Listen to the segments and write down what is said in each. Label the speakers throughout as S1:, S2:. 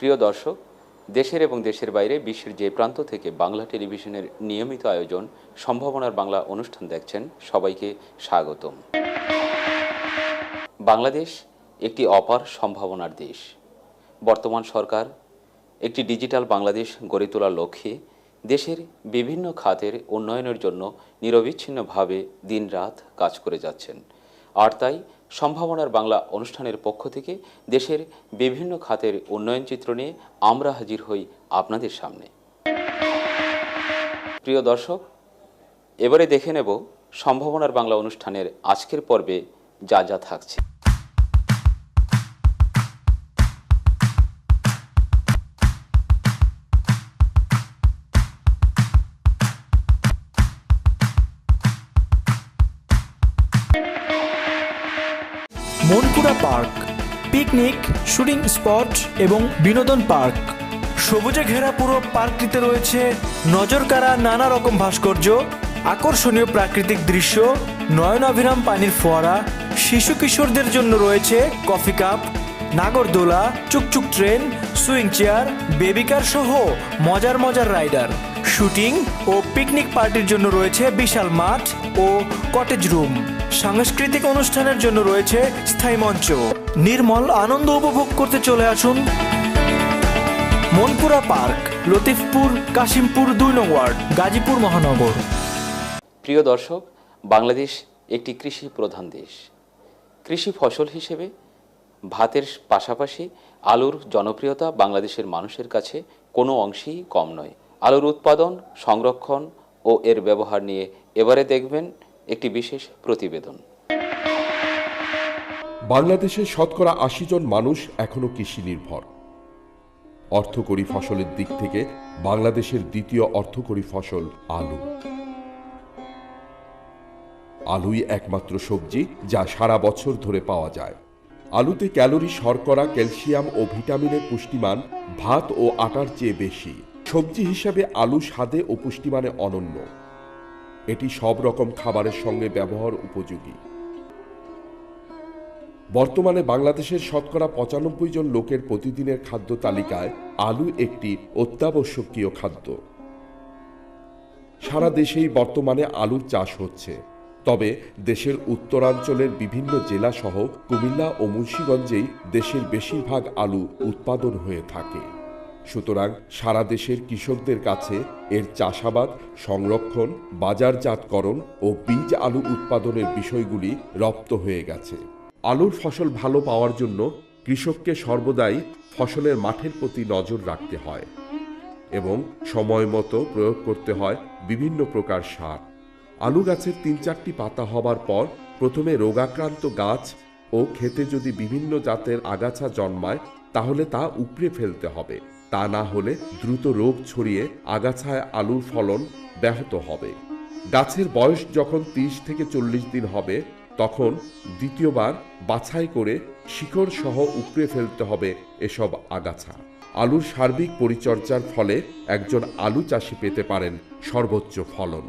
S1: প্রিয় দর্শক, দেশের এবং দেশের বাইরে বিশ্বের যে প্রান্ত থেকে বাংলা টেলিভিশনের নিয়মিত আয়োজন, সম্ভাবনার বাংলা অনুষ্ঠান দেখছেন, সবাইকে স্বাগতম। বাংলাদেশ একটি অপার সম্ভাবনার দেশ। বর্তমান সরকার একটি ডিজিটাল বাংলাদেশ গড়ে তোলার লক্ষ্যে দেশের বিভিন্ন খাতের উন্নয়নের জন্য নিরবিচ্ছিন্নভাবে দিনরাত কাজ করে যাচ্ছেন। আর তাই সম্ভাবনার বাংলা অনুষ্ঠানের পক্ষ থেকে দেশের বিভিন্ন খাতের উন্নয়ন চিত্র নিয়ে আমরা হাজির হই আপনাদের সামনে। প্রিয় দর্শক, এবারে দেখে নেব সম্ভাবনার বাংলা অনুষ্ঠানের আজকের পর্বে যা যা থাকছে।
S2: পিকনিক, শুটিং স্পট এবং বিনোদন পার্ক। সবুজে ঘেরা পুরো পার্কটিতে রয়েছে নজর নজরকাড়া নানা রকম ভাস্কর্য, আকর্ষণীয় প্রাকৃতিক দৃশ্য, নয়নাভিরাম পানির ফোয়ারা, শিশু কিশোরদের জন্য রয়েছে কফি কাপ, নাগরদোলা, চুকচুক train, swing chair baby car সহ মজার মজার রাইডার। শুটিং ও পিকনিক পার্টির জন্য রয়েছে বিশাল মাঠ ও কটেজ রুম। সাংস্কৃতিক অনুষ্ঠানের জন্য রয়েছে স্থায়ী মঞ্চ। নির্মল আনন্দ উপভোগ করতে চলে আসুন মনপুরা পার্ক, লতিফপুর, কাশিমপুর দুই নং ওয়ার্ড, গাজীপুর মহানগর।
S1: প্রিয় দর্শক, বাংলাদেশ একটি কৃষি প্রধান দেশ। কৃষি ফসল হিসেবে ভাতের পাশাপাশি আলুর জনপ্রিয়তা বাংলাদেশের মানুষের কাছে কোনো অংশেই কম নয়। আলুর উৎপাদন, সংরক্ষণ ও এর ব্যবহার নিয়ে এবারে দেখবেন একটি বিশেষ প্রতিবেদন।
S3: বাংলাদেশের শতকরা আশি জন মানুষ এখনও কৃষি নির্ভর। অর্থকরী ফসলের দিক থেকে বাংলাদেশের দ্বিতীয় অর্থকরী ফসল আলু। আলুই একমাত্র সবজি যা সারা বছর ধরে পাওয়া যায়। আলুতে ক্যালোরি, শর্করা, ক্যালসিয়াম ও ভিটামিনের পুষ্টিমান ভাত ও আটার চেয়ে বেশি। সবজি হিসাবে আলু স্বাদে ও পুষ্টিমানে অনন্য। এটি সব রকম খাবারের সঙ্গে ব্যবহার উপযোগী। বর্তমানে বাংলাদেশের শতকরা পঁচানব্বই জন লোকের প্রতিদিনের খাদ্য তালিকায় আলু একটি অত্যাবশ্যকীয় খাদ্য। সারা দেশেই বর্তমানে আলুর চাষ হচ্ছে। তবে দেশের উত্তরাঞ্চলের বিভিন্ন জেলা সহ কুমিল্লা ও মুন্সীগঞ্জেই দেশের বেশিরভাগ আলু উৎপাদন হয়ে থাকে। সুতরাং সারা দেশের কৃষকদের কাছে এর চাষাবাদ, সংরক্ষণ, বাজারজাতকরণ ও বীজ আলু উৎপাদনের বিষয়গুলি রপ্ত হয়ে গেছে। আলুর ফসল ভালো পাওয়ার জন্য কৃষককে সর্বদাই ফসলের মাঠের প্রতি নজর রাখতে হয় এবং সময় মতো প্রয়োগ করতে হয় বিভিন্ন প্রকার সার। আলু গাছের তিন চারটি পাতা হবার পর প্রথমে রোগাক্রান্ত গাছ ও খেতে যদি বিভিন্ন জাতের আগাছা জন্মায়, তাহলে তা উপড়ে ফেলতে হবে। তা না হলে দ্রুত রোগ ছড়িয়ে আগাছায় আলুর ফলন ব্যাহত হবে। গাছের বয়স যখন তিরিশ থেকে চল্লিশ দিন হবে, তখন দ্বিতীয়বার বাছাই করে শিকড় সহ উপড়ে ফেলতে হবে এসব আগাছা। আলুর সার্বিক পরিচর্যার ফলে একজন আলু চাষি পেতে পারেন সর্বোচ্চ ফলন।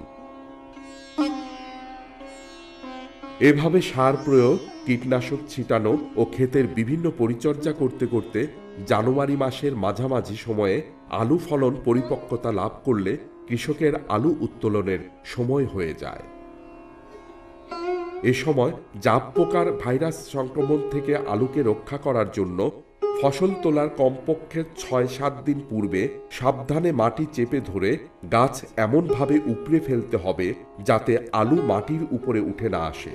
S3: এভাবে সার প্রয়োগ, কীটনাশক ছিটানো ও ক্ষেতের বিভিন্ন পরিচর্যা করতে করতে জানুয়ারি মাসের মাঝামাঝি সময়ে আলু ফলন পরিপক্কতা লাভ করলে কৃষকের আলু উত্তোলনের সময় হয়ে যায়। এ সময় জাপ পোকার ভাইরাস সংক্রমণ থেকে আলুকে রক্ষা করার জন্য ফসল তোলার কমপক্ষে ছয় সাত দিন পূর্বে সাবধানে মাটি চেপে ধরে গাছ এমনভাবে উপড়ে ফেলতে হবে যাতে আলু মাটির উপরে উঠে না আসে।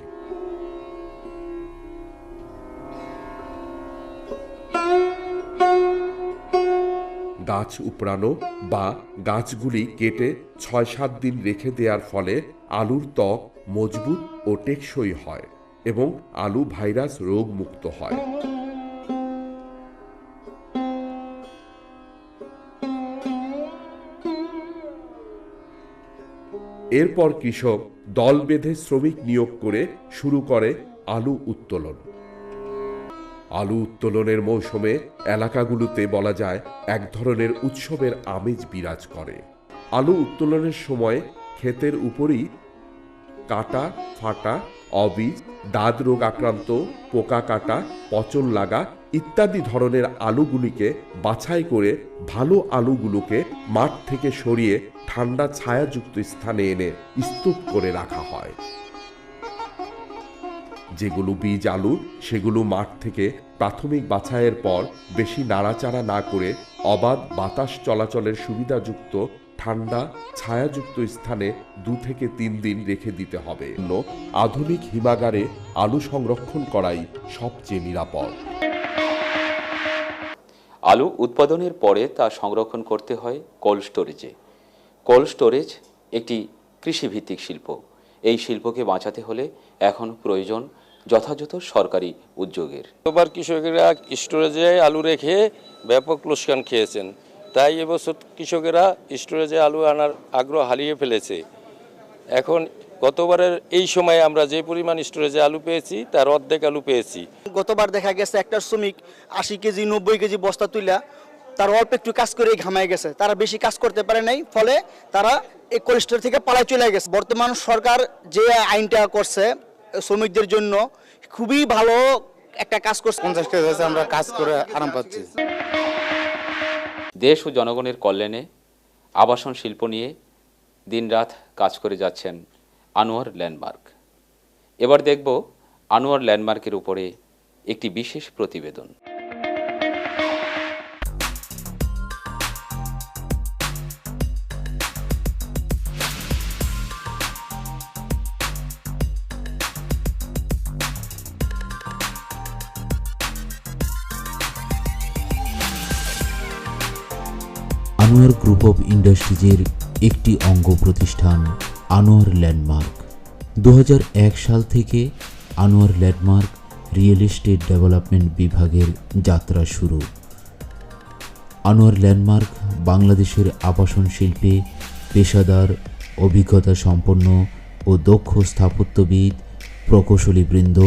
S3: গাছ উপড়ানো বা গাছগুলি কেটে ছয় সাত দিন রেখে দেওয়ার ফলে আলুর ত্বক মজবুত ও টেকসই হয় এবং আলু ভাইরাস রোগ মুক্ত হয়। এরপর কৃষক দল বেঁধে শ্রমিক নিয়োগ করে শুরু করে আলু উত্তোলন। আলু উত্তোলনের মৌসুমে এলাকাগুলোতে বলা যায় এক ধরনের উৎসবের আমেজ বিরাজ করে। আলু উত্তোলনের সময় ক্ষেতের উপরই কাটা, ফাটা, অবীজ দাঁত রোগ আক্রান্ত, পোকা কাটা, পচন লাগা ইত্যাদি ধরনের আলুগুলিকে বাছাই করে ভালো আলুগুলোকে মাঠ থেকে সরিয়ে ঠান্ডা ছায়াযুক্ত স্থানে এনে স্তূপ করে রাখা হয়। যেগুলো বীজ আলু, সেগুলো মাঠ থেকে প্রাথমিক বাছাইয়ের পর বেশি নাড়াচাড়া না করে অবাধ বাতাস চলাচলের সুবিধাযুক্ত ঠান্ডা, ছায়াযুক্ত স্থানে দু থেকে তিন দিন রেখে দিতে হবে। আধুনিক হিমাগারে আলু সংরক্ষণ করাই সবচেয়ে নিরাপদ।
S1: আলু উৎপাদনের পরে তা সংরক্ষণ করতে হয় কোল্ড স্টোরেজে। কোল্ড স্টোরেজ একটি কৃষিভিত্তিক শিল্প। এই শিল্পকে বাঁচাতে হলে এখন প্রয়োজন যথাযথ সরকারি উদ্যোগের।
S4: গতবার কৃষকেরা স্টোরেজে আলু রেখে ব্যাপক লোকসান খেয়েছেন। তাই এবছর কৃষকেরা স্টোরেজে আলু আনার আগ্রহ হারিয়ে ফেলেছে। এখন গতবারের এই সময়ে আমরা যে পরিমাণ স্টোরেজে আলু পেয়েছি তার অর্ধেক আলু পেয়েছি।
S5: গতবার দেখা গেছে একটা শ্রমিক আশি কেজি নব্বই কেজি বস্তা তুলা তার অল্প একটু কাজ করে ঘামায় গেছে। তারা বেশি কাজ করতে পারে নাই ফলে তারা এই কোলেস্টোর থেকে পালায় চলে গেছে। বর্তমান সরকার যে আইনটা করছে শ্রমিকদের জন্য খুবই ভালো একটা কাজ করছে।
S6: পঞ্চাশ কেজি হয়েছে আমরা কাজ করে আরাম পাচ্ছি।
S1: দেশ ও জনগণের কল্যাণে আবাসন শিল্প নিয়ে দিনরাত কাজ করে যাচ্ছেন আনোয়ার ল্যান্ডমার্ক। এবার দেখব আনোয়ার ল্যান্ডমার্কের উপরে একটি বিশেষ প্রতিবেদন।
S7: ইন্ডাস্ট্রিজের একটি অঙ্গ প্রতিষ্ঠান আনোয়ার ল্যান্ডমার্ক। দু হাজার এক সাল থেকে Anwar landmark real estate development বিভাগের যাত্রা শুরু। আনোয়ার ল্যান্ডমার্ক বাংলাদেশের আবাসন শিল্পে পেশাদার, অভিজ্ঞতা সম্পন্ন ও দক্ষ স্থাপত্যবিদ, প্রকৌশলীবৃন্দ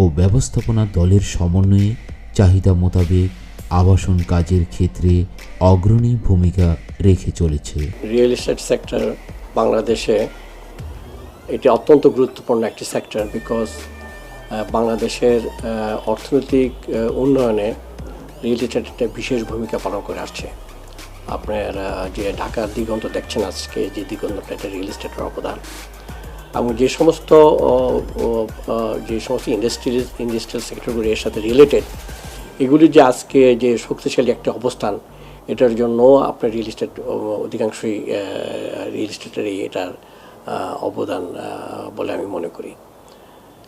S7: ও ব্যবস্থাপনা দলের সমন্বয়ে চাহিদা মোতাবেক আবাসন কাজের ক্ষেত্রে অগ্রণী ভূমিকা রেখে চলেছে।
S8: রিয়েল এস্টেট সেক্টর বাংলাদেশে এটি অত্যন্ত গুরুত্বপূর্ণ একটি সেক্টর বিকজ বাংলাদেশের অর্থনৈতিক উন্নয়নে রিয়েল এস্টেট একটা বিশেষ ভূমিকা পালন করে আসছে। আপনার যে ঢাকার দিগন্ত দেখছেন আজকে, যে দিগন্তটা এটা রিয়েল এস্টেটের অবদান। এবং যে সমস্ত যে সমস্ত ইন্ডাস্ট্রিজ ইন্ডাস্ট্রিয়াল সেক্টরগুলি এর সাথে রিলেটেড এগুলি যে আজকে যে শক্তিশালী একটা অবস্থান, এটার জন্য আপনার রিয়েল এস্টেট অধিকাংশই রিয়েল এস্টেটের এটার অবদান বলে আমি মনে করি।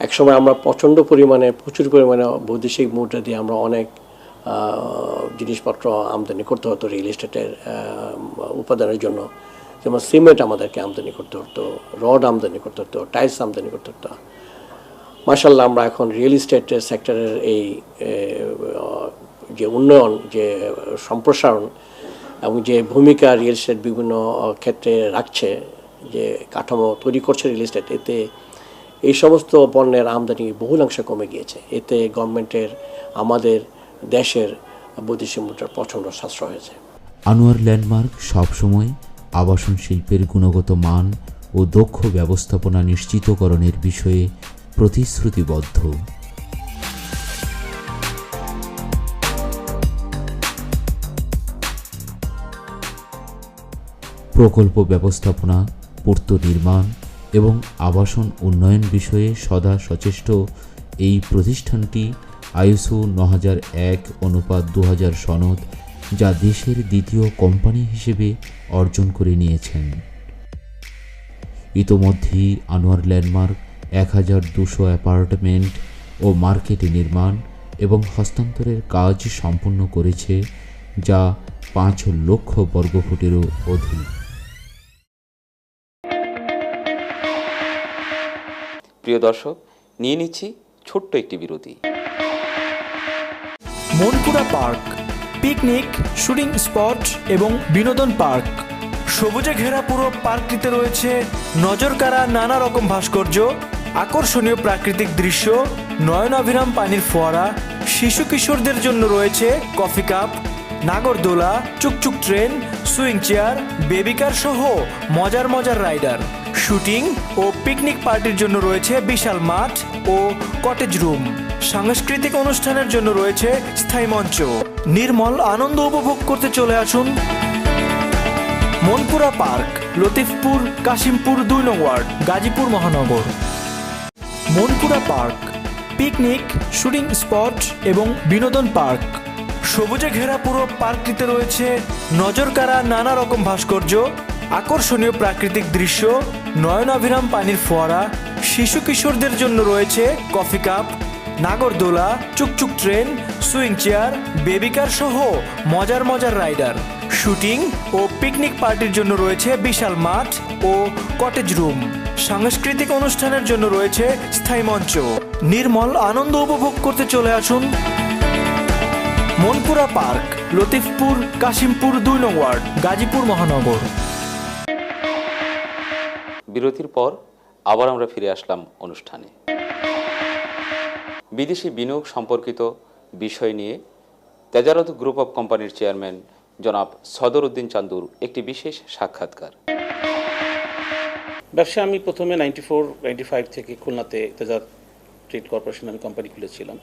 S8: একসময় আমরা প্রচণ্ড পরিমাণে, প্রচুর পরিমাণে বৈদেশিক মুদ্রা দিয়ে আমরা অনেক জিনিসপত্র আমদানি করতে হতো রিয়েল এস্টেটের উপাদানের জন্য। যেমন সিমেন্ট আমাদেরকে আমদানি করতে হতো, রড আমদানি করতে হতো, টাইলস আমদানি করতে হতো। মার্শাল্লাহ আমরা এখন রিয়েল এস্টেট সেক্টরের এই যে উন্নয়ন, যে সম্প্রসারণ এবং যে ভূমিকা রিয়েল এস্টেট বিভিন্ন ক্ষেত্রে রাখছে, যে কাঠামো তৈরি করছে রিয়েল এস্টেট এতে এই সমস্ত পণ্যের আমদানি বহুলাংশে কমে গিয়েছে। এতে গভর্নমেন্টের, আমাদের দেশের বৈদেশিক মুদ্রার প্রচণ্ড সাশ্রয় হয়েছে।
S7: আনোয়ার ল্যান্ডমার্ক সবসময় আবাসন শিল্পের গুণগত মান ও দক্ষ ব্যবস্থাপনা নিশ্চিতকরণের বিষয়ে প্রতিশ্রুতিবদ্ধ। প্রকল্প ব্যবস্থাপনা, পূর্ত নির্মাণ এবং আবাসন উন্নয়ন বিষয়ে সদা সচেষ্ট এই প্রতিষ্ঠানটি আইএসও ন হাজার এক অনুপাত দু হাজার সনদ, যা দেশের দ্বিতীয় কোম্পানি হিসেবে অর্জন করে নিয়েছেন। ইতোমধ্যেই আনোয়ার ল্যান্ডমার্ক এক হাজার দুশো অ্যাপার্টমেন্ট ও মার্কেটে নির্মাণ এবং হস্তান্তরের কাজ সম্পন্ন করেছে যা পাঁচ লক্ষ বর্গফুটেরও অধিক।
S1: প্রিয় দর্শক নিয়ে নিচ্ছি ছোট্ট একটি বিরতি।
S2: Monpura park picnic shooting spot এবং বিনোদন পার্ক। সবুজে ঘেরা পুরো পার্কটিতে রয়েছে নজরকাড়া নানা রকম ভাস্কর্য আকর্ষণীয় প্রাকৃতিক দৃশ্য, নয়নাভিরাম পানির ফোয়ারা, শিশু কিশোরদের জন্য রয়েছে কফি কাপ, নাগরদোলা, চুকচুক train, swing chair baby car সহ মজার মজার রাইডার। শুটিং ও পিকনিক পার্টির জন্য রয়েছে বিশাল মাঠ ও কটেজ রুম। সাংস্কৃতিক অনুষ্ঠানের জন্য রয়েছে স্থায়ী মঞ্চ। নির্মল আনন্দ উপভোগ করতে চলে আসুন মনপুরা পার্ক, লতিফপুর, কাশিমপুর দুই নং ওয়ার্ড, গাজীপুর মহানগর। Monpura park, picnic, shooting spot এবং বিনোদন পার্ক। সবুজে ঘেরা পুরো পার্কটিতে রয়েছে নজরকাড়া নানা রকম ভাস্কর্য, আকর্ষণীয় প্রাকৃতিক দৃশ্য, নয়নাভিরাম পানির ফোয়ারা, শিশু কিশোরদের জন্য রয়েছে কফি কাপ, নাগরদোলা, চুকচুক train, swing chair baby car সহ মজার মজার রাইডার। শুটিং ও পিকনিক পার্টির জন্য রয়েছে বিশাল মাঠ ও কটেজ রুম। সাংস্কৃতিক অনুষ্ঠানের জন্য রয়েছে স্থায়ী মঞ্চ। নির্মল আনন্দ উপভোগ করতে চলে আসুন মনপুরা পার্ক, লতিফপুর, কাশিমপুর দুই নং ওয়ার্ড, গাজীপুর মহানগর।
S1: বিরতির পর আবার আমরা ফিরে আসলাম অনুষ্ঠানে। বিদেশি বিনিয়োগ সম্পর্কিত বিষয় নিয়ে তেজারত গ্রুপ অফ কোম্পানির চেয়ারম্যান জনাব সদর উদ্দিন চান্দুর একটি বিশেষ সাক্ষাৎকার।
S9: ব্যবসা আমি প্রথমে নাইনটি ফোর নাইনটি ফাইভ থেকে খুলনাতে তেজাত ট্রেড কর্পোরেশন আমি কোম্পানি খুলেছিলাম।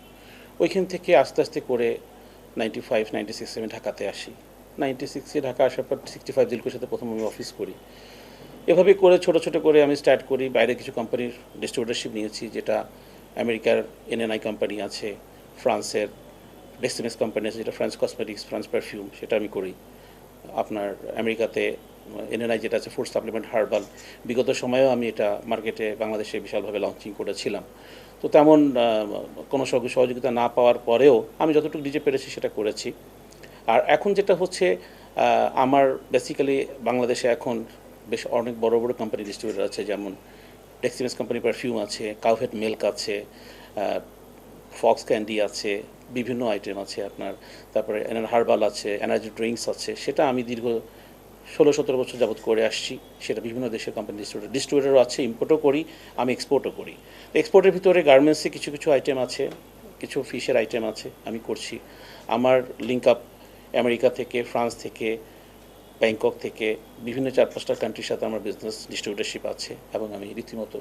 S9: ওইখান থেকে আস্তে আস্তে করে নাইনটি ফাইভ নাইনটি সিক্সে আমি ঢাকাতে আসি। নাইনটি সিক্সে ঢাকা আসার পর সিক্সটি ফাইভ দিলকুর সাথে প্রথম আমি অফিস করি। এভাবে করে ছোট ছোট করে আমি স্টার্ট করি। বাইরে কিছু কোম্পানির ডিস্ট্রিবিউটারশিপ নিয়েছি, যেটা আমেরিকার এনএনআই কোম্পানি আছে, ফ্রান্সের ডেস্টিনেস কোম্পানি আছে, যেটা ফ্রান্স কসমেটিক্স ফ্রান্স পারফিউম সেটা আমি করি। আপনার আমেরিকাতে এনএনআই যেটা আছে ফুড সাপ্লিমেন্ট হার্বাল বিগত সময়েও আমি এটা মার্কেটে বাংলাদেশে বিশালভাবে লঞ্চিং করেছিলাম। তো তেমন কোনো সহ- সহযোগিতা না পাওয়ার পরেও আমি যতটুকু নিজে পেরেছি সেটা করেছি। আর এখন যেটা হচ্ছে আমার বেসিক্যালি বাংলাদেশে এখন বেশ অনেক বড় বড় কোম্পানি ডিস্ট্রিবিউটার আছে, যেমন ডেক্সিমেন্স কোম্পানি পারফিউম আছে কাউভেট মিল্ক আছে ফক্স ক্যান্ডি আছে, বিভিন্ন আইটেম আছে আপনার। তারপরে এনার হার্বাল আছে এনার্জি ড্রিঙ্কস আছে, সেটা আমি দীর্ঘ ষোলো, সতেরো বছর যাবত করে আসছি। সেটা বিভিন্ন দেশের কোম্পানি ডিস্ট্রিবিউটার ডিস্ট্রিবিউটারও আছে ইম্পোর্টও করি, আমি এক্সপোর্টও করি। এক্সপোর্টের ভিতরে গার্মেন্টসে কিছু কিছু আইটেম আছে, কিছু ফিশের আইটেম আছে, আমি করছি। আমার লিঙ্ক আপ আমেরিকা থেকে ফ্রান্স থেকে ব্যাংকক থেকে, বিভিন্ন চার, পাঁচটা কান্ট্রির সাথে আমার বিজনেস ডিস্ট্রিবিউটারশিপ আছে এবং আমি রীতিমতো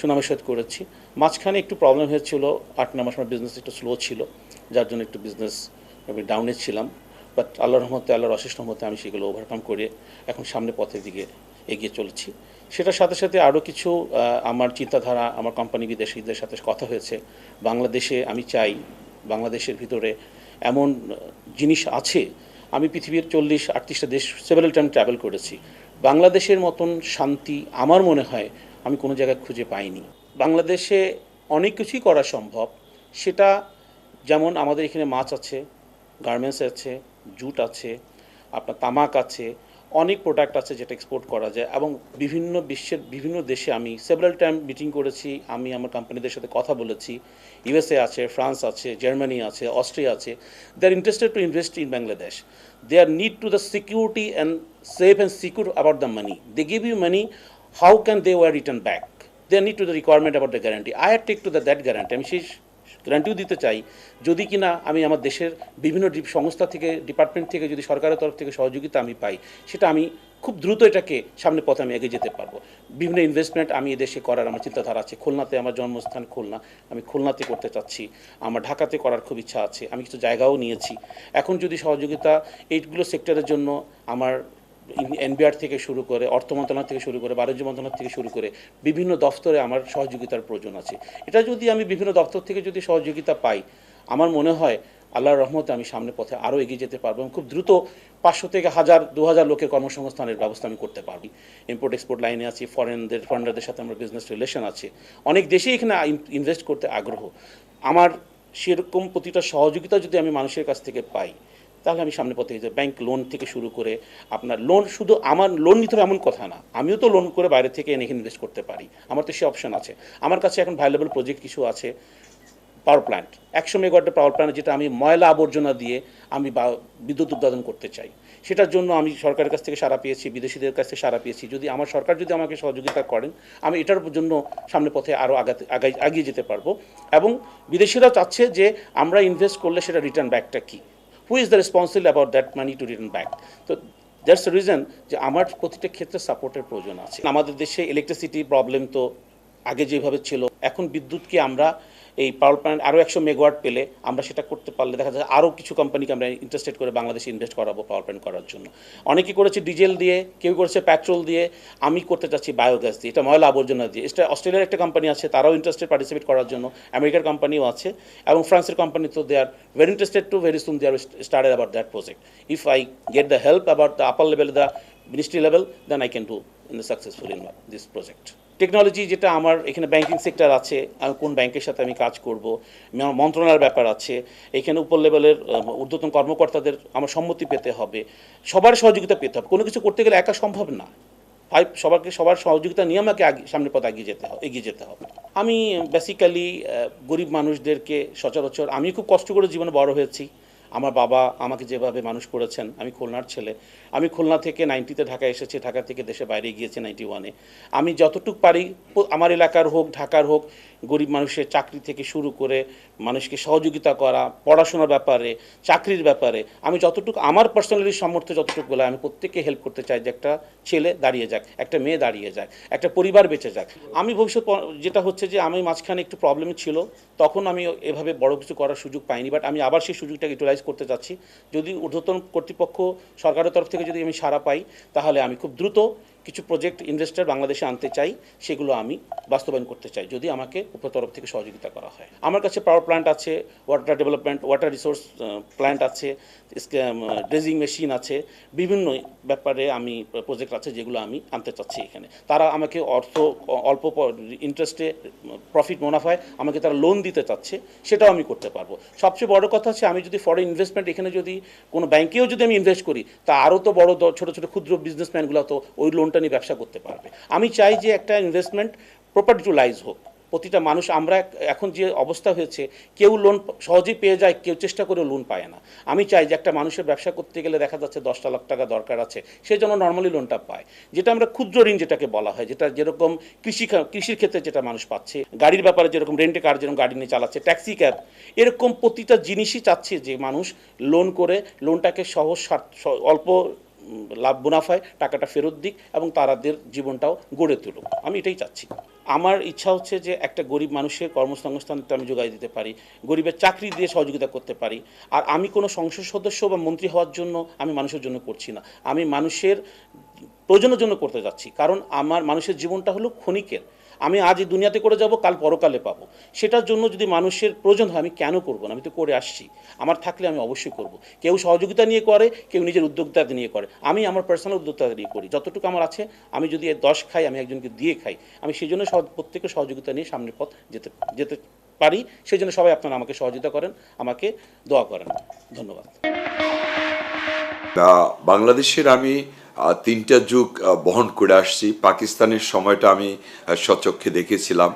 S9: সুনামের সাথে করেছি। মাঝখানে একটু প্রবলেম হয়েছিল, আট ন মাস আমার বিজনেস একটু স্লো ছিল, যার জন্য একটু বিজনেস ডাউনে ছিলাম। বাট আল্লাহ রহমতে, আল্লাহর অশেষ রহমতে আমি সেগুলো ওভারকাম করে এখন সামনে পথের দিকে এগিয়ে চলেছি। সেটার সাথে সাথে আরও কিছু আমার চিন্তাধারা, আমার কোম্পানি বিদেশিদের সাথে কথা হয়েছে। বাংলাদেশে আমি চাই, বাংলাদেশের ভিতরে এমন জিনিস আছে। আমি পৃথিবীর চল্লিশ, আটত্রিশটা দেশ সেভারেল টাইম ট্রাভেল করেছি। বাংলাদেশের মতন শান্তি আমার মনে হয় আমি কোনো জায়গায় খুঁজে পাইনি। বাংলাদেশে অনেক কিছুই করা সম্ভব। সেটা যেমন আমাদের এখানে মাছ আছে গার্মেন্টস আছে জুট আছে, আপনার তামাক আছে, অনেক প্রোডাক্ট আছে যেটা এক্সপোর্ট করা যায় এবং বিভিন্ন বিশ্বের বিভিন্ন দেশে আমি সেভারাল টাইম মিটিং করেছি, আমি আমার কোম্পানিদের সাথে কথা বলেছি। ইউএসএ আছে ফ্রান্স আছে জার্মানি আছে অস্ট্রিয়া আছে। They are interested to invest in Bangladesh they are need to the security and safe and secure about the money they give you money how can they were return back they are need to the requirement about the guarantee I are take to the that guarantee আমি সেই গ্যারান্টিও দিতে চাই। যদি কিনা আমি আমার দেশের বিভিন্ন সংস্থা থেকে, ডিপার্টমেন্ট থেকে, যদি সরকারের তরফ থেকে সহযোগিতা আমি পাই, সেটা আমি খুব দ্রুত এটাকে সামনে পথে আমি এগিয়ে যেতে পারব। বিভিন্ন ইনভেস্টমেন্ট আমি এদেশে করার আমার চিন্তাধারা আছে। খুলনাতে আমার জন্মস্থান খুলনা। আমি খুলনাতে করতে চাচ্ছি। আমার ঢাকাতে করার খুব ইচ্ছা আছে। আমি কিছু জায়গাও নিয়েছি। এখন যদি সহযোগিতা এইগুলো সেক্টরের জন্য আমার এনবিআর থেকে শুরু করে, অর্থ মন্ত্রণালয় থেকে শুরু করে, বাণিজ্য মন্ত্রণালয় থেকে শুরু করে বিভিন্ন দফতরে আমার সহযোগিতার প্রয়োজন আছে। এটা যদি আমি বিভিন্ন দপ্তর থেকে যদি সহযোগিতা পাই, আমার মনে হয় আল্লাহর রহমতে আমি সামনে পথে আরও এগিয়ে যেতে পারব এবং খুব দ্রুত পাঁচশো থেকে হাজার, দু হাজার লোকের কর্মসংস্থানের ব্যবস্থা আমি করতে পারবি। ইম্পোর্ট এক্সপোর্ট লাইনে আছি ফরেনদের ফরেনারদের সাথে আমার বিজনেস রিলেশন আছে। অনেক দেশেই এখানে ইনভেস্ট করতে আগ্রহ। আমার সেরকম প্রতিটা সহযোগিতা যদি আমি মানুষের কাছ থেকে পাই তাহলে আমি সামনে পথে। ব্যাংক লোন থেকে শুরু করে আপনার লোন শুধু আমার লোন নিতে হবে এমন কথা না। আমিও তো লোন করে বাইরে থেকে এনে ইনভেস্ট করতে পারি। আমার তো সে অপশন আছে। আমার কাছে এখন ভাইলেবল প্রজেক্ট কিছু আছে পাওয়ার প্ল্যান্ট একশো মেগাওয়াটের পাওয়ার প্ল্যান্ট যেটা আমি ময়লা আবর্জনা দিয়ে আমি বিদ্যুৎ উৎপাদন করতে চাই। সেটার জন্য আমি সরকারের কাছ থেকে সারা পেয়েছি, বিদেশিদের কাছ থেকে সারা পেয়েছি। যদি আমার সরকার যদি আমাকে সহযোগিতা করেন, আমি এটার জন্য সামনে পথে আরও আগাতে এগিয়ে যেতে পারব। এবং বিদেশিরা চাচ্ছে যে আমরা ইনভেস্ট করলে সেটা রিটার্ন ব্যাকটা কী? Who is the responsible about that money to return back তো দ্যাটস রিজন যে আমার প্রতিটা ক্ষেত্রে সাপোর্টের প্রয়োজন আছে। আমাদের দেশে ইলেকট্রিসিটি প্রবলেম তো আগে যেভাবে ছিল, এখন বিদ্যুৎকে আমরা এই পাওয়ার প্ল্যান্ট আরও একশো মেগাওয়াট পেলে আমরা সেটা করতে পারলে দেখা যায় আরও কিছু কোম্পানিকে আমরা ইন্টারেস্টেড করে বাংলাদেশে ইনভেস্ট করাবো পাওয়ার প্ল্যান্ট করার জন্য। অনেকে করেছে ডিজেল দিয়ে, কেউ করেছে পেট্রোল দিয়ে, আমি করতে চাচ্ছি বায়োগ্যাস দিয়ে, এটা ময়লা আবর্জনা দিয়ে। এটা অস্ট্রেলিয়ার একটা কোম্পানি আছে, তারাও ইন্টারেস্টেড পার্টিসিপেট করার জন্য, আমেরিকার কোম্পানিও আছে, এবং ফ্রান্সের কোম্পানি তো they are very interested to very soon they are started about that project if I get the help about the upper level the ministry level then I can do in the successful in this project technology যেটা আমার এখানে banking sector আছে, আমি কোন ব্যাংকের সাথে আমি কাজ করব ম- মন্ত্রণালয়ের ব্যাপার আছে, এখানে উপর লেভেলের ঊর্ধ্বতন কর্মকর্তাদের আমার সম্মতি পেতে হবে, সবার সহযোগিতা পেতে হবে, কোনো কিছু করতে গেলে একা সম্ভব না। তাই সবাইকে সবার সহযোগিতা নিয়ে আমাকে আগে, সামনের পথে এগিয়ে যেতে হবে এগিয়ে যেতে হবে। আমি বেসিক্যালি গরিব মানুষদেরকে সচরাচর, আমি খুব কষ্ট করে জীবনে বড় হয়েছি। আমার বাবা আমাকে যেভাবে মানুষ করেছেন, আমি খুলনার ছেলে। আমি খুলনা থেকে নাইনটিতে ঢাকা এসেছি, ঢাকা থেকে দেশে বাইরে গিয়েছি নাইনটি ওয়ানে। আমি যতটুকু পারি আমার এলাকার হোক, ঢাকার হোক, গরিব মানুষের চাকরি থেকে শুরু করে মানুষকে সহযোগিতা করা, পড়াশোনার ব্যাপারে, চাকরির ব্যাপারে, আমি যতটুকু, আমার পার্সোনালি সামর্থ্য যতটুকু বলে আমি প্রত্যেককে হেল্প করতে চাই যে একটা ছেলে দাঁড়িয়ে যাক, একটা মেয়ে দাঁড়িয়ে যাক, একটা পরিবার বেঁচে যাক। আমি ভবিষ্যৎ যেটা হচ্ছে যে আমি মাঝখানে একটু প্রবলেম ছিল, তখন আমি এভাবে বড় কিছু করার সুযোগ পাইনি বাট আমি আবার সেই সুযোগটাকে ইউটিলাইজ করতে চাচ্ছি যদি ঊর্ধ্বতন কর্তৃপক্ষ সরকারের তরফ থেকে যদি আমি সাড়া পাই, তাহলে আমি খুব দ্রুত কিছু প্রজেক্ট ইনভেস্টার বাংলাদেশে আনতে চাই, সেগুলো আমি বাস্তবায়ন করতে চাই, যদি আমাকে উপর তরফ থেকে সহযোগিতা করা হয়। আমার কাছে পাওয়ার প্ল্যান্ট আছে water development water resource plant আছে ড্রেজিং মেশিন আছে, বিভিন্ন ব্যাপারে আমি প্রজেক্ট আছে যেগুলো আমি আনতে চাচ্ছি এখানে। তারা আমাকে অর্থ, অল্প ইন্টারেস্টে প্রফিট মুনাফায় আমাকে তারা লোন দিতে চাচ্ছে, সেটাও আমি করতে পারব। সবচেয়ে বড় কথা হচ্ছে, আমি যদি ফরেন ইনভেস্টমেন্ট এখানে যদি কোনো ব্যাংকেও যদি আমি ইনভেস্ট করি, তা আরও তো বড় ছোটো, ছোট ক্ষুদ্র বিজনেসম্যানগুলো তো ওই নিয়ে ব্যবসা করতে পারবে। আমি চাই যে একটা ইনভেস্টমেন্ট প্রপার ইউটিলাইজ হোক। প্রতিটা মানুষ, আমরা এখন যে অবস্থা হয়েছে, কেউ লোন সহজেই পেয়ে যায়, কেউ চেষ্টা করে লোন পায় না। আমি চাই যে একটা মানুষের ব্যবসা করতে গেলে দেখা যাচ্ছে দশটা লাখ টাকা দরকার আছে, সে যেন নর্মালি লোনটা পায়। যেটা আমরা ক্ষুদ্র ঋণ যেটাকে বলা হয়, যেটা যেরকম কৃষি কৃষির ক্ষেত্রে যেটা মানুষ পাচ্ছে, গাড়ির ব্যাপারে যেরকম রেন্টে কার যেরকম গাড়ি নিয়ে চালাচ্ছে ট্যাক্সি ক্যাব এরকম প্রতিটা জিনিসই চাচ্ছে যে মানুষ লোন করে লোনটাকে সহজ অল্প লাভ মুনাফায় টাকাটা ফেরত দিক এবং তারাদের জীবনটাও গড়ে তুলুক। আমি এটাই চাচ্ছি। আমার ইচ্ছা হচ্ছে যে একটা গরিব মানুষের কর্মসংস্থানটা আমি যোগাই দিতে পারি, গরিবের চাকরি দিয়ে সহযোগিতা করতে পারি। আর আমি কোনো সংসদ সদস্য বা মন্ত্রী হওয়ার জন্য আমি মানুষের জন্য করছি না। আমি মানুষের প্রয়োজনের জন্য করতে যাচ্ছি। কারণ আমার মানুষের জীবনটা হলো ক্ষণিকের। আমি আজ এই দুনিয়াতে করে যাব, কাল পরকালে পাবো। সেটার জন্য যদি মানুষের প্রয়োজন হয়, আমি কেন করব না? আমি তো করে আসছি। আমার থাকলে আমি অবশ্যই করব। কেউ সহযোগিতা নিয়ে করে, কেউ নিজের উদ্যোক্তা নিয়ে করে। আমি আমার পার্সোনাল উদ্যোক্তা নিয়ে করি। যতটুকু আমার আছে, আমি যদি দশ খাই, আমি একজনকে দিয়ে খাই, আমি সেই জন্য প্রত্যেকের সহযোগিতা নিয়ে সামনের পথ যেতে যেতে পারি। সেই জন্য সবাই আপনারা আমাকে সহযোগিতা করেন, আমাকে দোয়া করেন। ধন্যবাদ।
S10: বাংলাদেশের আমি তিনটা যুগ বহন করে আসছি। পাকিস্তানের সময়টা আমি আহ, স্বচক্ষে দেখেছিলাম।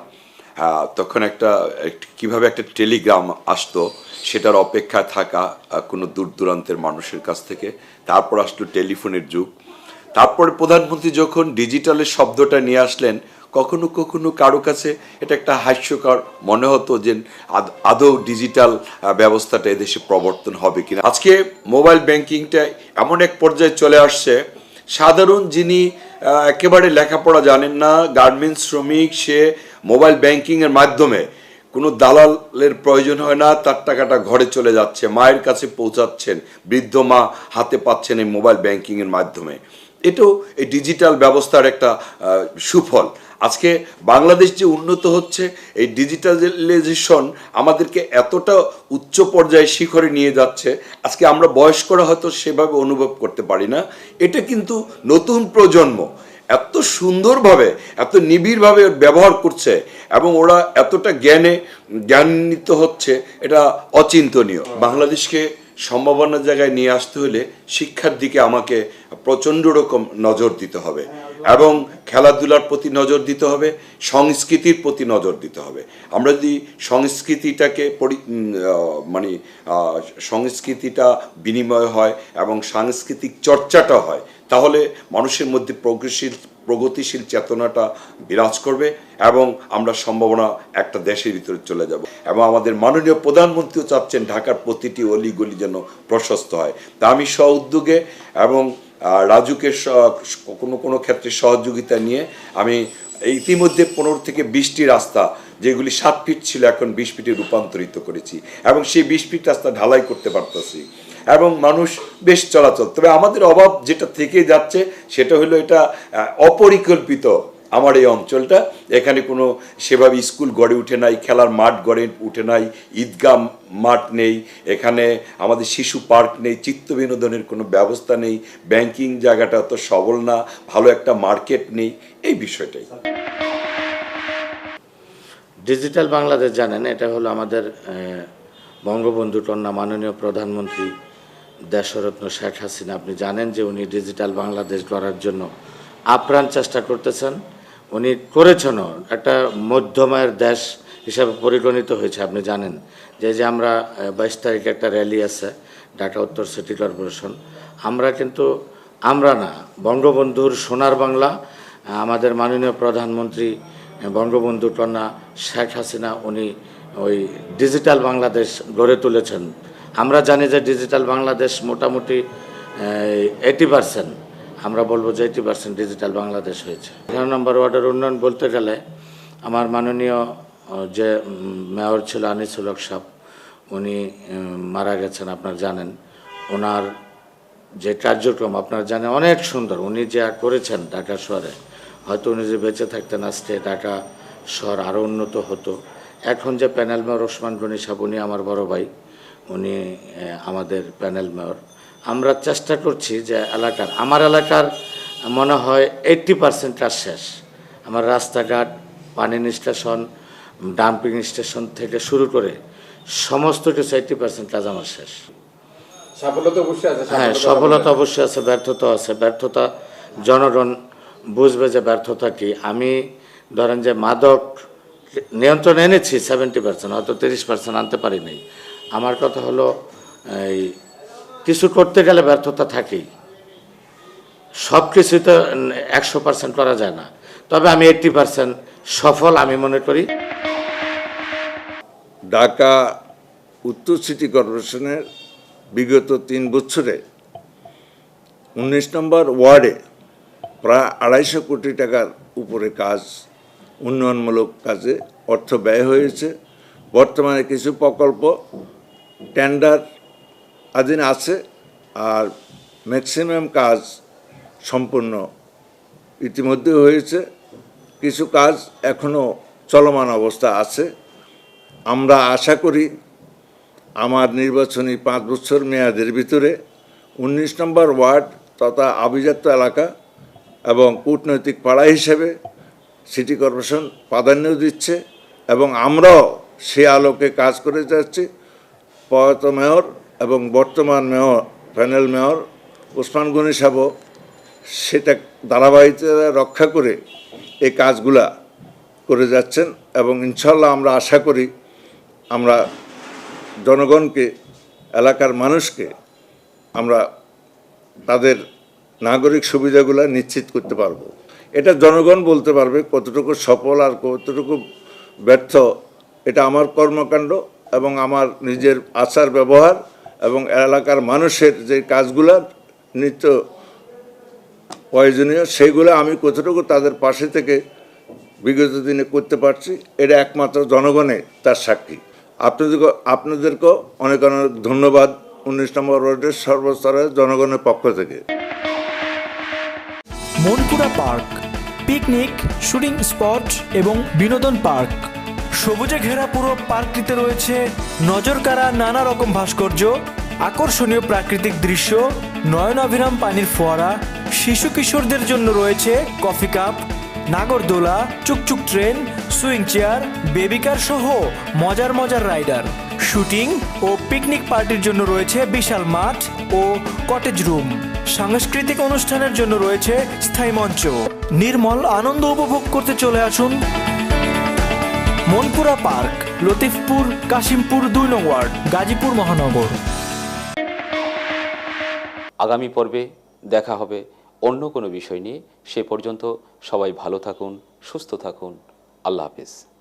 S10: তখন একটা এক- কীভাবে একটা টেলিগ্রাম আসতো সেটার অপেক্ষায় থাকা কোনো দূর দূরান্তের মানুষের কাছ থেকে। তারপর আসলো টেলিফোনের যুগ। তারপরে প্রধানমন্ত্রী যখন ডিজিটালের শব্দটা নিয়ে আসলেন কখনো কখনো কারও কাছে এটা একটা হাস্যকর মনে হতো যে আদ- ডিজিটাল ব্যবস্থাটা এদেশে প্রবর্তন হবে কিনা। আজকে মোবাইল ব্যাংকিংটা এমন এক পর্যায়ে চলে আসছে সাধারণ যিনি একেবারে লেখাপড়া জানেন না, গার্মেন্টস শ্রমিক, সে মোবাইল ব্যাংকিংয়ের মাধ্যমে কোনো দালালের প্রয়োজন হয় না, তার টাকাটা ঘরে চলে যাচ্ছে, মায়ের কাছে পৌঁছাচ্ছেন, বৃদ্ধ মা হাতে পাচ্ছেন এই মোবাইল ব্যাংকিংয়ের মাধ্যমে। এটাও এই ডিজিটাল ব্যবস্থার একটা সুফল। আজকে বাংলাদেশ যে উন্নত হচ্ছে, এই ডিজিটালাইজেশন আমাদেরকে এতটা উচ্চ পর্যায়ে শিখরে নিয়ে যাচ্ছে, আজকে আমরা বয়স্করা হয়তো সেভাবে অনুভব করতে পারি না। এটা কিন্তু নতুন প্রজন্ম এত সুন্দরভাবে, এত নিবিড়ভাবে ব্যবহার করছে এবং ওরা এতটা জ্ঞানে জ্ঞানান্বিত হচ্ছে, এটা অচিন্তনীয়। বাংলাদেশকে সম্ভাবনার জায়গায় নিয়ে আসতে হলে শিক্ষার দিকে আমাকে প্রচণ্ড রকম নজর দিতে হবে। এবং খেলাধুলার প্রতি নজর দিতে হবে, সংস্কৃতির প্রতি নজর দিতে হবে। আমরা যদি সংস্কৃতিটাকে পরি মানে সংস্কৃতিটা বিনিময় হয় এবং সাংস্কৃতিক চর্চাটা হয়, তাহলে মানুষের মধ্যে প্রগতিশীল প্রগতিশীল চেতনাটা বিরাজ করবে এবং আমরা সম্ভাবনা একটা দেশের ভিতরে চলে যাব। এবং আমাদের মাননীয় প্রধানমন্ত্রীও চাচ্ছেন ঢাকার প্রতিটি অলি গলি যেন প্রশস্ত হয়। তা আমি স্ব উদ্যোগে এবং রাজুকে কোনো কোনো ক্ষেত্রে সহযোগিতা নিয়ে আমি ইতিমধ্যে পনেরো থেকে বিশটি রাস্তা, যেগুলি সাত ফিট ছিল, এখন বিশ ফিটে রূপান্তরিত করেছি। এবং সেই বিশ ফিট রাস্তা ঢালাই করতে পারতেছি। এবং মানুষ বেশ চলাচল। তবে আমাদের অভাব যেটা থেকে যাচ্ছে, সেটা হলো এটা অপরিকল্পিত আমার এই অঞ্চলটা। এখানে কোনো সেভাবে স্কুল গড়ে উঠে নাই, খেলার মাঠ গড়ে উঠে নাই, ঈদগাহ মাঠ নেই, এখানে আমাদের শিশু পার্ক নেই, চিত্ত বিনোদনের কোনো ব্যবস্থা নেই ব্যাংকিং জায়গাটা অত সবল না, ভালো একটা মার্কেট নেই, এই বিষয়টাই।
S6: ডিজিটাল বাংলাদেশ জানেন, এটা হলো আমাদের বঙ্গবন্ধু কন্যা মাননীয় প্রধানমন্ত্রী দেশরত্ন শেখ হাসিনা। আপনি জানেন যে উনি ডিজিটাল বাংলাদেশ গড়ার জন্য আপ্রাণ চেষ্টা করতেছেন। উনি করেছেনও। একটা মধ্যমায়ের দেশ হিসাবে পরিগণিত হয়েছে, আপনি জানেন। যে যে আমরা বাইশ তারিখে একটা র্যালি আছে, ঢাকা উত্তর সিটি কর্পোরেশন। আমরা কিন্তু, আমরা না, বঙ্গবন্ধুর সোনার বাংলা আমাদের মাননীয় প্রধানমন্ত্রী বঙ্গবন্ধু কন্যা শেখ হাসিনা, উনি ওই ডিজিটাল বাংলাদেশ গড়ে তুলেছেন। আমরা জানি যে ডিজিটাল বাংলাদেশ মোটামুটি এইটি পার্সেন্ট। আমরা বলব যে এইটি পার্সেন্ট ডিজিটাল বাংলাদেশ হয়েছে। এগারো নম্বর ওয়ার্ডের উন্নয়ন বলতে গেলে আমার মাননীয় যে মেয়র ছিল আনিসুল হক সাহেব, উনি মারা গেছেন, আপনারা জানেন। ওনার যে কার্যক্রম, আপনারা জানেন, অনেক সুন্দর। উনি যা করেছেন ঢাকা শহরে, হয়তো উনি যে বেঁচে থাকতেন আজকে ঢাকা শহর আরও উন্নত হতো। এখন যে প্যানেল মেয়র ওসমান গনি সাহেব, উনি আমার বড় ভাই, উনি আমাদের প্যানেল মেয়র। আমরা চেষ্টা করছি যে এলাকার আমার এলাকার মনে হয় এইট্টি পার্সেন্ট কাজ শেষ। আমার রাস্তাঘাট পানি নিষ্কাশন ডাম্পিং স্টেশন থেকে শুরু করে সমস্ত কিছু এইট্টি পার্সেন্ট কাজ আমার শেষ। হ্যাঁ সফলতা অবশ্যই আছে। ব্যর্থতা আছে। ব্যর্থতা জনগণ বুঝবে যে ব্যর্থতা কি। আমি ধরেন যে মাদক নিয়ন্ত্রণ এনেছি সেভেন্টি পার্সেন্ট হয়তো তিরিশ পার্সেন্ট আনতে পারি নাই আমার কথা হলো এই কিছু করতে গেলে ব্যর্থতা থাকেই। সব কিছুই তো একশো পার্সেন্ট করা যায় না। তবে আমি এইট্টি পার্সেন্ট সফল আমি মনে করি।
S11: ঢাকা উত্তর সিটি কর্পোরেশনের বিগত তিন বছরে উনিশ নম্বর ওয়ার্ডে প্রায় আড়াইশো কোটি টাকার উপরে কাজ, উন্নয়নমূলক কাজে অর্থ ব্যয় হয়েছে। বর্তমানে কিছু প্রকল্প টেন্ডার আধীন আছে আর ম্যাক্সিমাম কাজ সম্পূর্ণ ইতিমধ্যে হয়েছে। কিছু কাজ এখনও চলমান অবস্থা আছে। আমরা আশা করি আমার নির্বাচনী পাঁচ বছর মেয়াদের ভিতরে উনিশ নম্বর ওয়ার্ড তথা আভিজাত্য এলাকা এবং কূটনৈতিক পাড়া হিসেবে সিটি কর্পোরেশন প্রাধান্য দিচ্ছে এবং আমরাও সে আলোকে কাজ করে যাচ্ছি। প্রয়াত মেয়র এবং বর্তমান mayor, panel mayor Osman Goni সাহেব সেটা ধারাবাহিকতা রক্ষা করে এই কাজগুলা করে যাচ্ছেন এবং ইনশাল্লাহ আমরা আশা করি আমরা জনগণকে, এলাকার মানুষকে আমরা তাদের নাগরিক সুবিধাগুলো নিশ্চিত করতে পারব। এটা জনগণ বলতে পারবে কতটুকু সফল আর কতটুকু ব্যর্থ, এটা আমার কর্মকাণ্ড এবং আমার নিজের আচার ব্যবহার এবং এলাকার মানুষের যে কাজগুলো নিত্য প্রয়োজনীয়, সেগুলো আমি কতটুকু তাদের পাশে থেকে বিগত দিনে করতে পারছি, এটা একমাত্র জনগণে তার সাক্ষী। আপনাদেরকে আপনাদেরকেও অনেক অনেক ধন্যবাদ উনিশ নম্বর ওয়ার্ডের সর্বস্তরের জনগণের পক্ষ থেকে।
S2: Monkura park, picnic, shooting spot এবং বিনোদন পার্ক। সবুজে ঘেরা পুরো পার্কটিতে রয়েছে নজর নজরকাড়া নানা রকম ভাস্কর্য, আকর্ষণীয় প্রাকৃতিক দৃশ্য, নয়নাভিরাম পানির ফোয়ারা, শিশু কিশোরদের জন্য রয়েছে কফি কাপ, নাগরদোলা, চুকচুক train, swing chair baby car সহ মজার মজার রাইডার। শুটিং ও পিকনিক পার্টির জন্য রয়েছে বিশাল মাঠ ও কটেজ রুম। সাংস্কৃতিক অনুষ্ঠানের জন্য রয়েছে স্থায়ী মঞ্চ। নির্মল আনন্দ উপভোগ করতে চলে আসুন মনপুরা পার্ক, লতিফপুর, কাশিমপুর দুই নং ওয়ার্ড, গাজীপুর মহানগর।
S1: আগামী পর্বে দেখা হবে অন্য কোনো বিষয় নিয়ে। সে পর্যন্ত সবাই ভালো থাকুন, সুস্থ থাকুন। আল্লাহ হাফিজ।